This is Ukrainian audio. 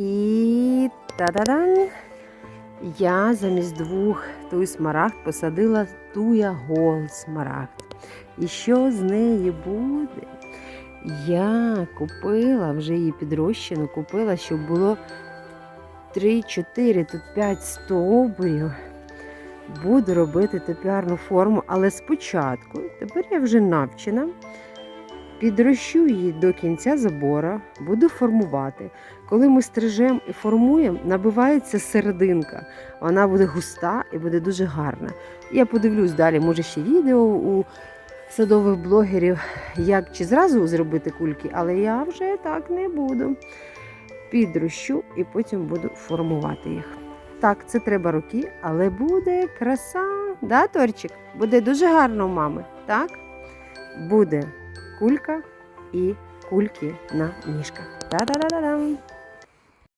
І та-да-дан! Я замість двох туй смарагд посадила туя гол смарагд. І що з неї буде? Я купила вже її підрощену, купила, щоб було 3-4, тут 5 стовбурів. Буду робити топіарну форму, але спочатку, тепер я вже навчена, підрощу її до кінця забора, буду формувати. Коли ми стрижемо і формуємо, набивається серединка. Вона буде густа і буде дуже гарна. Я подивлюсь далі, може ще відео у садових блогерів, як чи зразу зробити кульки, але я вже так не буду. Підрощу і потім буду формувати їх. Так, це треба роки, але буде краса. Да, Торчик? Буде дуже гарно у мами, так? Буде кулька і кульки на ніжках. Та-да-да-да-дам!